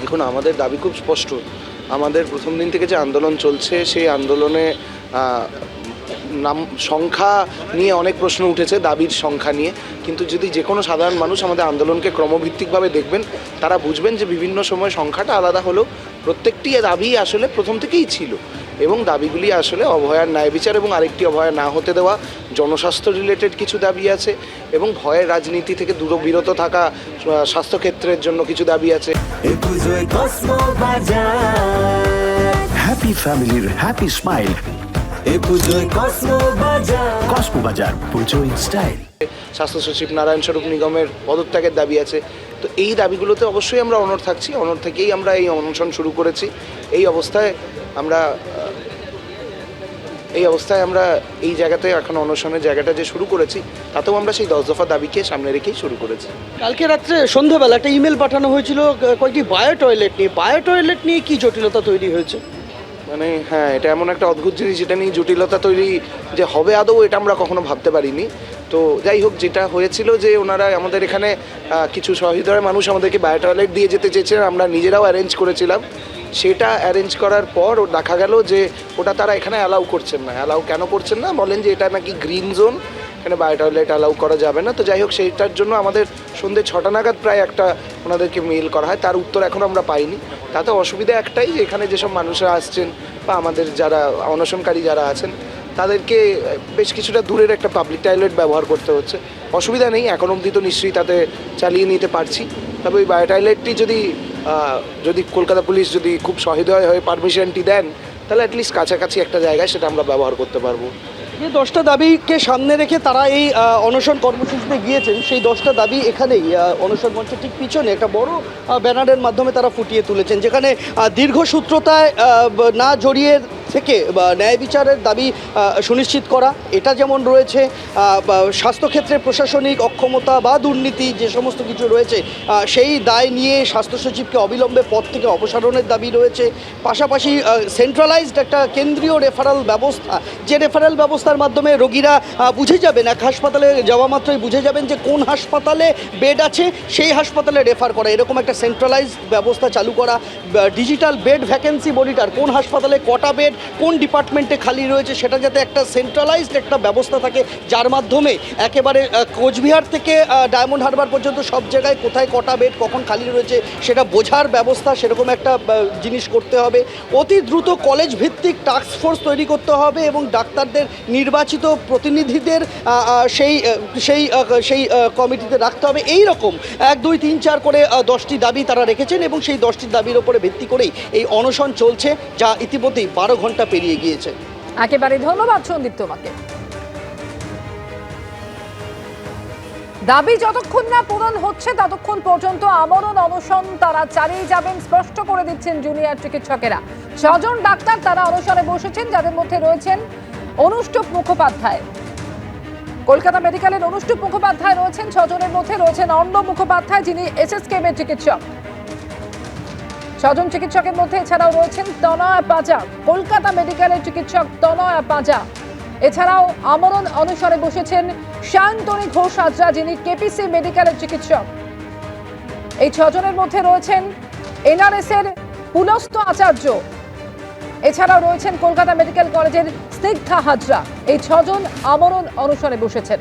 দেখুন, আমাদের দাবি খুব স্পষ্ট। আমাদের প্রথম দিন থেকে যে আন্দোলন চলছে, সেই আন্দোলনে নাম, সংখ্যা নিয়ে অনেক প্রশ্ন উঠেছে, দাবির সংখ্যা নিয়ে। কিন্তু যদি যে কোনো সাধারণ মানুষ আমাদের আন্দোলনকে ক্রমভিত্তিকভাবে দেখবেন, তারা বুঝবেন যে বিভিন্ন সময় সংখ্যাটা আলাদা হলেও প্রত্যেকটি দাবি আসলে প্রথম থেকেই ছিল। এবং দাবিগুলি আসলে অভয়ার ন্যায় বিচার এবং আরেকটি অভয়া না হতে দেওয়া, জনস্বাস্থ্য রিলেটেড কিছু দাবি আছে এবং ভয়ের রাজনীতি থেকে দূর বিরত থাকা স্বাস্থ্যক্ষেত্রের জন্য কিছু দাবি আছে। এ পুজোয় কসমো বাজার। হ্যাপি ফ্যামিলির হ্যাপি স্মাইল এ পুজোয় কসমো বাজার। কসমো বাজার পুজো ইন স্টাইল স্বাস্থ্য সচিব নারায়ণ স্বরূপ নিগমের পদত্যাগের দাবি আছে। তো এই দাবিগুলোতে অবশ্যই আমরা অনর থাকছি। অনর থেকেই আমরা এই অনশন শুরু করেছি। এই অবস্থায় আমরা এই অবস্থায় আমরা এই জায়গাতে এখন অনশনের জায়গাটা যে শুরু করেছি তাতেও আমরা সেই দশ দফা দাবিকে সামনে রেখেই শুরু করেছি। কালকে রাত্রে সন্ধ্যাবেলা একটা ইমেল পাঠানো হয়েছিল কয়েকটি বায়ো টয়লেট নিয়ে। বায়ো টয়লেট নিয়ে কি জটিলতা তৈরি হয়েছে? মানে হ্যাঁ এটা এমন একটা অদ্ভুত জিনিস যেটা নিয়ে জটিলতা তৈরি যে হবে আদৌ এটা আমরা কখনো ভাবতে পারিনি। তো যাই হোক যেটা হয়েছিল যে ওনারা আমাদের এখানে কিছু সহৃদয় মানুষ আমাদেরকে বায়ো টয়লেট দিয়ে যেতে চেয়েছিলেন আমরা নিজেরাও অ্যারেঞ্জ করেছিলাম। সেটা অ্যারেঞ্জ করার পর দেখা গেল যে ওটা তারা এখানে অ্যালাউ করছেন না। অ্যালাউ কেন করছেন না? বলেন যে এটা নাকি গ্রিন জোন এখানে বায়ো টয়লেট অ্যালাউ করা যাবে না। তো যাই হোক, সেইটার জন্য আমাদের সন্ধ্যে ছটা নাগাদ প্রায় একটা ওনাদেরকে মেল করা হয়। তার উত্তর এখন আমরা পাইনি। তাতে অসুবিধা একটাই যে এখানে যেসব মানুষরা আসছেন বা আমাদের যারা অনশনকারী যারা আছেন, তাদেরকে বেশ কিছুটা দূরের একটা পাবলিক টয়লেট ব্যবহার করতে হচ্ছে। অসুবিধা নেই, এখন অবধি তো নিশ্চয়ই তাতে চালিয়ে নিতে পারছি। তবে ওই বায়োটাইলেটটি যদি যদি কলকাতা পুলিশ যদি খুব সহৃদয় হয়ে পারমিশনটি দেন, তাহলে অ্যাটলিস্ট কাছাকাছি একটা জায়গায় সেটা আমরা ব্যবহার করতে পারব। যে দশটা দাবিকে সামনে রেখে তারা এই অনশন কর্মসূচিতে গিয়েছেন, সেই দশটা দাবি এখানেই অনশন মঞ্চের ঠিক পিছনে একটা বড় ব্যানারের মাধ্যমে তারা ফুটিয়ে তুলেছেন, যেখানে দীর্ঘসূত্রতায় না জড়িয়ে থেকে ন্যায় বিচারের দাবি সুনিশ্চিত করা। এটা যেমন রয়েছে স্বাস্থ্যক্ষেত্রে প্রশাসনিক অক্ষমতা বা দুর্নীতি যে সমস্ত কিছু রয়েছে সেই দায় নিয়ে স্বাস্থ্য সচিবকে অবিলম্বে পদ থেকে অপসারণের দাবি রয়েছে। পাশাপাশি সেন্ট্রালাইজড একটা কেন্দ্রীয় রেফারেল ব্যবস্থা, যে রেফারেল ব্যবস্থার মাধ্যমে রোগীরা বুঝে যাবেন, এক হাসপাতালে যাওয়া মাত্রই বুঝে যাবেন যে কোন হাসপাতালে বেড আছে, সেই হাসপাতালে রেফার করা। এরকম একটা সেন্ট্রালাইজড ব্যবস্থা চালু করা ডিজিটাল বেড ভ্যাকেন্সি মনিটর কোন হাসপাতালে কটা বেড কোন ডিপার্টমেন্টে খালি রয়েছে সেটা যাতে একটা সেন্ট্রালাইজড একটা ব্যবস্থা থাকে, যার মাধ্যমে একেবারে কোচবিহার থেকে ডায়মন্ড হারবার পর্যন্ত সব জায়গায় কোথায় কটা বেড কখন খালি রয়েছে, সেটা বোঝার ব্যবস্থা সেরকম একটা জিনিস করতে হবে। অতি দ্রুত কলেজ ভিত্তিক টাস্ক ফোর্স তৈরি করতে হবে এবং ডাক্তারদের নির্বাচিত প্রতিনিধিদের সেই সেই সেই কমিটিতে রাখতে হবে। এই রকম এক, দুই, তিন, চার করে দশটি দাবি তারা রেখেছেন এবং সেই দশটি দাবির ওপরে ভিত্তি করেই এই অনশন চলছে, যা ইতিমধ্যেই বারো ঘণ্টা পেরিয়ে গিয়েছে। একেবারে ধন্যবাদ সন্দীপ তোমাকে। দাবি যতক্ষণ না পূরণ হচ্ছে, ততক্ষণ পর্যন্ত আমরণ অনশন তারা চালিয়ে যাবেন, স্পষ্ট করে দিচ্ছেন জুনিয়র চিকিৎসকেরা। ছজন ডাক্তার তারা অনশনে বসেছেন, যাদের মধ্যে রয়েছেন অনুষ্টুপ মুখোপাধ্যায়। কলকাতা মেডিকেলের অনুষ্টুপ মুখোপাধ্যায় রয়েছেন, ছজনের মধ্যে রয়েছেন অর্ণব মুখোপাধ্যায়, যিনি এসএসকেএম এর চিকিৎসক। ছজন চিকিৎসকের মধ্যে এছাড়াও রয়েছেন তনয়া পাজা, কলকাতা মেডিকেলের চিকিৎসক তনয়া পাজা। এছাড়াও আমরণ অনুসারে বসেছেন শান্তনী ঘোষ হাজরা যিনি কেপিসি মেডিকেলের চিকিৎসক। এই ছজনের মধ্যে রয়েছেন এনআরএস এর পুলস্ত আচার্য। এছাড়াও রয়েছেন কলকাতা মেডিকেল কলেজের স্নিগ্ধা হাজরা। এই ছজন আমরণ অনুসারে বসেছেন।